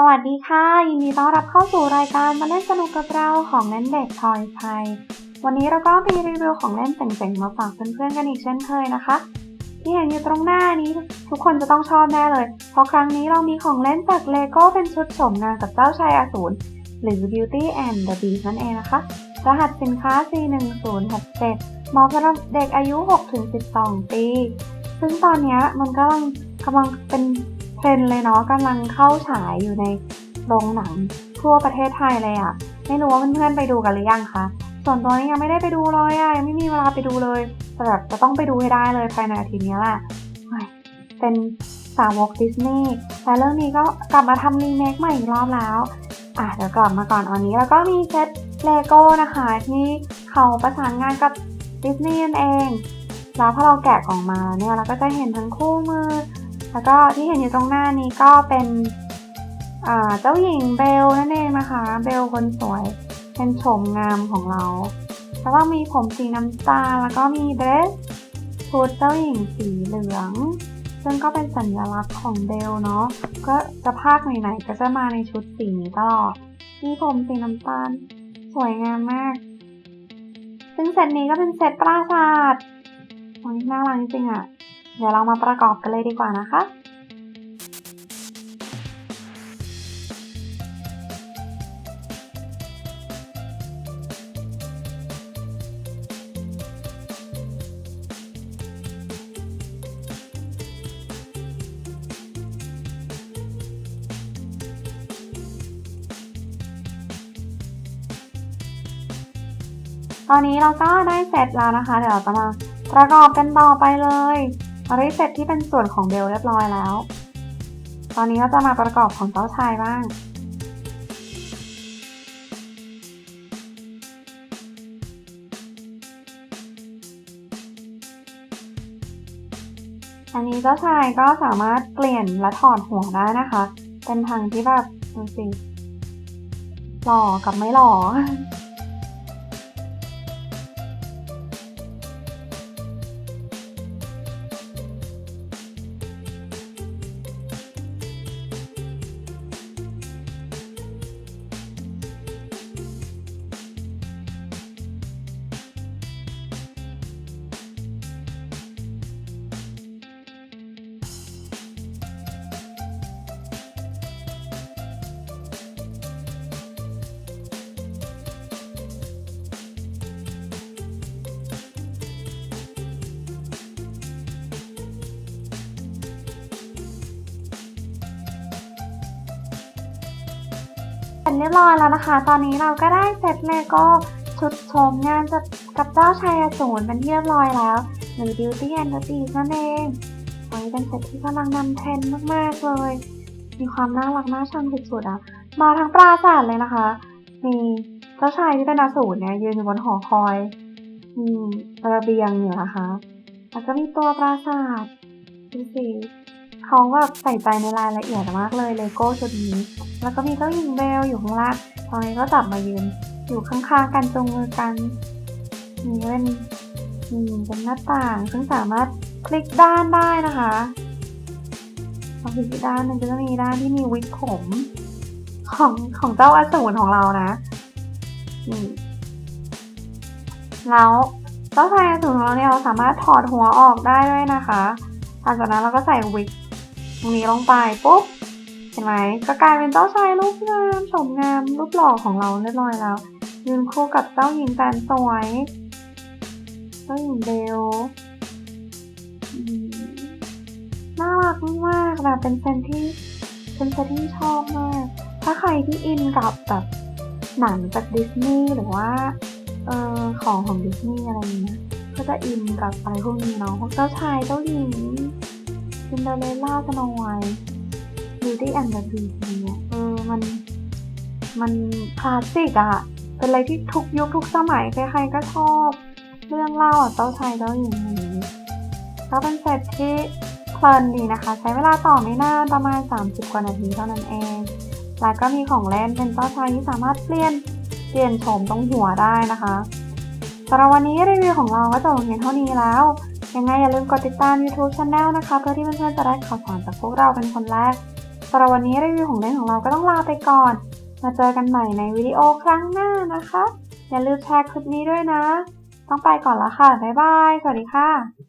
สวัสดีค่ะ ยินดีต้อนรับเข้าสู่รายการมาเล่นสนุกกับเราของเล่นเด็กทอยไทยวันนี้เราก็มีรีวิวของเล่นเจ๋งๆมาฝากเพื่อนๆกันอีกเช่นเคยนะคะ ที่เห็นอยู่ตรงหน้านี้ ทุกคนจะต้องชอบแน่เลย เพราะครั้งนี้เรามีของเล่นจากเลโก้เป็นชุดโฉมงานกับเจ้าชายอสูรหรือ Beauty and the Beast นั่นเองนะคะ รหัสสินค้า C1067 เหมาะสำหรับเด็กอายุ 6-12 ปี ซึ่งตอนนี้มันกำลังกำลังเป็น เทรนเลยเนาะกำลังเข้าฉายอยู่ในโรงหนังทั่วประเทศไทยเลยอะ่ะ ไม่รู้ว่าเพื่อนๆไปดูกันหรือยังคะส่วนตัวนี้ยังไม่ได้ไปดูเลยอะ่ะยังไม่มีเวลาไปดูเลยแต่แบบจะต้องไปดูให้ได้เลยภายในอาทิตย์นี้แหละเป็นสาวกดิสนีย์แต่เรื่องนี้ก็กลับมาทำรีเมคใหม่อีกรอบแล้วอะเดี๋ยวกลับมาก่อนวันนี้แล้วก็มีเซตเลโก้นะคะที่เขาประสานงานกับดิสนีย์นั่นเอง แล้วพอเราแกะกล่องมาเนี่ยเราก็จะเห็นทั้งคู่มือ แล้วก็ที่เห็นอยู่ตรงหน้านี้ก็เป็นเจ้าหญิงเบลนั่นเองนะคะ เบลคนสวย เป็นโฉมงามของเรา แล้วก็มีผมสีน้ำตาลแล้วก็มีเดรสชุดเจ้าหญิงสีเหลือง ซึ่งก็เป็นสัญลักษณ์ของเบลเนาะ ก็จะภาคไหนๆก็จะมาในชุดสีนี้ตลอด มีผมสีน้ำตาล สวยงามมาก ซึ่งเซตนี้ก็เป็นเซตปราสาทโอ้ยน่ารักจริงๆอะ เดี๋ยวเรามาประกอบกันเลยดีกว่านะคะตอนนี้เราก็ได้เสร็จแล้วนะคะ เดี๋ยวเราจะมาประกอบกันต่อไปเลย เราได้เสร็จที่เป็นส่วนของเบลเรียบร้อยแล้ว ตอนนี้เราจะมาประกอบของเจ้าชายบ้าง อันนี้เจ้าชายก็สามารถเปลี่ยนและถอดหัวได้นะคะ เป็นทางที่แบบดูสิหล่อกับไม่หล่อ ร็จเรียบร้อยแล้วนะคะ ตอนนี้เราก็ได้เซตเลโก้ชุดโฉมงานจะกับเจ้าชายอสูรเป็นที่เรียบร้อยแล้ว หรือ Beauty and the Beast นั่นเองอันนี้เป็นเซตที่กำลังนำเทรนด์มากๆเลย มีความน่ารักน่าชังสุดๆอะ มาทั้งปราสาทเลยนะคะ มีเจ้าชายที่เป็นอสูรเนี่ยยืนอยู่บนหอคอยมีระเบียงอยู่นะคะ แล้วก็มีตัวปราสาทดูสิ เขาแบบใส่ใจในรายละเอียดมากเลยเลโก้ชุดนี้ แล้วก็มีเจ้าหญิงเบลอยู่ข้างล่างตอนนี้ก็จับมายืนอยู่ข้างๆกันจูงมือกันมีเป็นมีเป็นหน้าต่าง ซึ่งสามารถคลิกด้านได้นะคะพอคลิกด้านหนึงก็จะมีด้านที่มีวิกผมของของเจ้าอสูรของเรานะนี่แล้วเจ้าชายอสูรของเราเนี่ยเราสามารถถอดหัวออกได้ด้วยนะคะหลังจากนั้นเราก็ใส่วิก ตรงนี้ลงไปปุ๊บเห็นไหมก็กลายเป็นเจ้าชายรูปงามโฉมงามรูปหล่อของเราเรียบร้อยแล้ว ยืนคู่กับเจ้าหญิงแสนสวยเจ้าหญิงเบลน่ารักมากแบบเป็นเซนที่เป็นเซนที่ชอบมาก ถ้าใครที่อินกับแบบหนังจากดิสนีย์หรือว่าเออของของดิสนีย์อะไรอย่างเงี้ยก็จะอินกับอะไรพวกนี้เนาะพวกเจ้าชายเจ้าหญิง ซินเดอเรลล่าสโนไวท์ Beauty and the Beast เนี่ยเออมัน มันคลาสสิกอะเป็นอะไรที่ทุกยุคทุกสมัยใครๆก็ชอบ เรื่องเล่าอะเจ้าชายเจ้าหญิงอย่างนี้ก็เป็นเซตที่เพลินดีนะคะ ใช้เวลาต่อไม่นานประมาณ 30 กว่านาทีเท่านั้นเอง แล้วก็มีของเล่นเป็นเจ้าชายที่สามารถเปลี่ยนเปลี่ยนโฉมตรงหัวได้นะคะสำหรับวันนี้รีวิวของเราก็จบลงเพียงเท่านี้แล้ว ยังไงอย่าลืมกดติดตาม YouTube Channel นะคะ เพื่อที่เพื่อนๆจะได้ข่าวสารจากพวกเราเป็นคนแรกสำหรับวันนี้รีวิวของเล่นของเราก็ต้องลาไปก่อน มาเจอกันใหม่ในวิดีโอครั้งหน้านะคะ อย่าลืมแชร์คลิปนี้ด้วยนะ ต้องไปก่อนละค่ะ บ๊ายบาย สวัสดีค่ะ